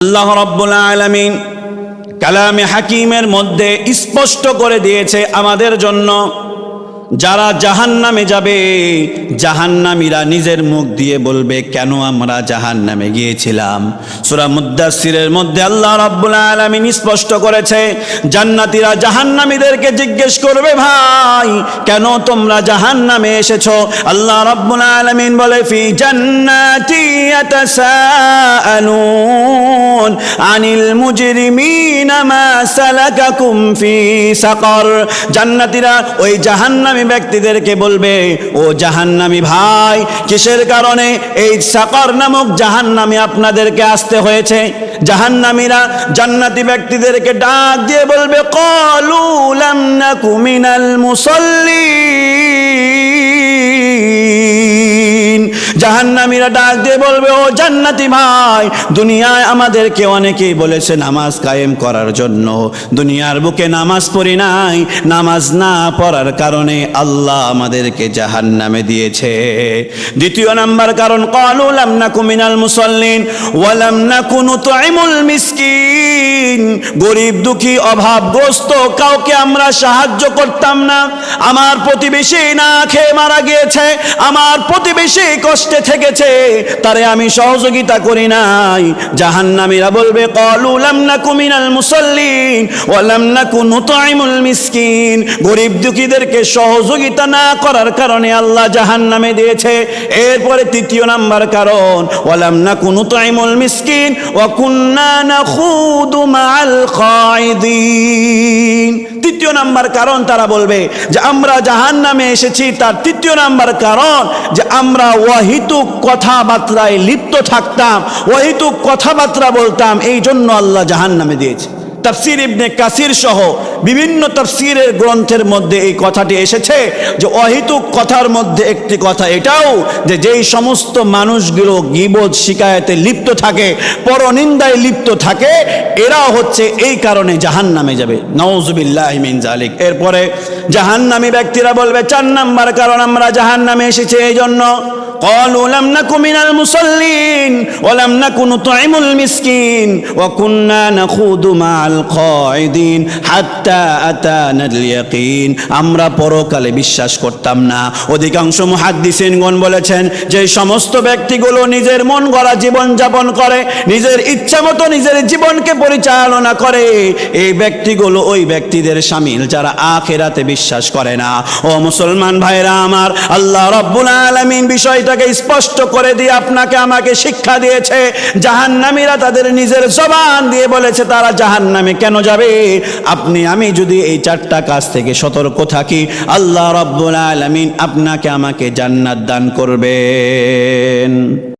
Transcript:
আল্লাহ রব্বুল আলমিন কালামে হাকিমের মধ্যে স্পষ্ট করে দিয়েছে আমাদের জন্য। যারা জাহান্নামে যাবে, জাহান্নামীরা নিজের মুখ দিয়ে বলবে, কেন আমরা জাহান্নামে গিয়েছিলাম? সূরা মুদ্দাসিরের মধ্যে আল্লাহ রাব্বুল আলামিন স্পষ্ট করেছে, জান্নাতীরা জাহান্নামীদেরকে জিজ্ঞেস করবে, ভাই, কেন তোমরা জাহান্নামে এসেছ? আল্লাহ রাব্বুল আলামিন বলে, ফি জান্নাতি ইয়াতাসাআলুন আনিল মুজরিমিনা মা সালাকাকুম ফি সাকার। জান্নাতীরা ওই জাহান্নামী ব্যক্তিদেরকে বলবে, ও জাহান্নামী ভাই, কিসের কারণে এই সাকর নামক জাহান্নামী আপনাদেরকে আসতে হয়েছে? জাহান্নামীরা জান্নাতি ব্যক্তিদেরকে ডাক দিয়ে বলবে, কলু না কুমিনাল মিনাল মুসল্লিন জাহান্নামীরা ডাক দিয়ে বলবে, ও জান্নাতি ভাই, দুনিয়ায় আমাদেরকে অনেকেই বলেছে নামাজ কায়েম করার জন্য। দুনিয়ার বুকে নামাজ পড়ি নাই, নামাজ না পড়ার কারণে আল্লাহ আমাদেরকে জাহান্নামে দিয়েছে। দ্বিতীয় নাম্বার কারণ, কালু লাম নাকু মিনাল মুসল্লিন ওয়ালাম নাকু নুতইমুল মিসকিন। গরিব, দুঃখী, অভাবগ্রস্ত, কাউকে আমরা সাহায্য করতাম না। আমার প্রতিবেশী না খেয়ে মারা গিয়েছে, আমার প্রতিবেশী কষ্টে থেকেছে, তারে আমি সহযোগিতা করি নাই। জাহান্নামীরা বলবে, কলু লাম নাকু মিনাল মুসল্লিন ওয়া লাম নাকু নুতইমুল মিসকিন। গরিব দুঃখীদেরকে সহযোগিতা না করার কারণে আল্লাহ জাহান্নামে দিয়েছে। এরপরে তৃতীয় নাম্বার কারণ ওয়ালাম নাকু নুতইমুল মিসকিন ওয়া কুন্না নাখুদু মাআল খাইদিন। তৃতীয় নাম্বার কারণ তারা বলবে যে আমরা জাহান নামে এসেছি, তার তৃতীয় নাম্বার কারণ যে আমরা ওয়াহিতুক কথাবার্তায় লিপ্ত থাকতাম ওয়াহিতুক কথাবার্তা বলতাম এই জন্য আল্লাহ জাহান নামে দিয়েছে। তাফসির ইবনে কাসির সহ বিভিন্ন তাফসিরের গ্রন্থের মধ্যে এই কথাটি এসেছে যে অহিতুক কথার মধ্যে একটি কথা এটাও যে যেই সমস্ত মানুষগুলো গিবোধ শিকায়তে লিপ্ত থাকে পরনিন্দায় লিপ্ত থাকে এরাও হচ্ছে এই কারণে জাহান নামে যাবে নওজুবিল্লাহ মিন জালিক এরপরে জাহান্নামী ব্যক্তিরা বলবে চার নাম্বার কারণ আমরা জাহান নামে এসেছি এই জন্য قالوا لم نك من المصلين ولم نك نطعم المسكين وكنا نخوض مع القاعدين حتى আমরা পরকালে বিশ্বাস করতাম না। অধিকাংশ মুহাদ্দিসিনগণ বলেছেন যে সমস্ত ব্যক্তিগুলো নিজের মন গড়া জীবন যাপন করে, নিজের ইচ্ছা মতো নিজের জীবনকে পরিচালনা করে। এই ব্যক্তিগুলো ওই ব্যক্তিদের সামিল যারা আখেরাতে বিশ্বাস করে না। ও মুসলমান ভাইরা আমার, আল্লাহ রব্বুল আলমিন বিষয়টাকে স্পষ্ট করে দিয়ে আপনাকে আমাকে শিক্ষা দিয়েছে। জাহান্নামীরা তাদের নিজের জবান দিয়ে বলেছে, তারা জাহান্নামে কেন যাবে? আপনি আমি আমি যদি এই চারটা কাজ থেকে সতর্ক থাকি, আল্লাহ রব্বুল আলমিন আপনাকে আমাকে জান্নাত দান করবেন।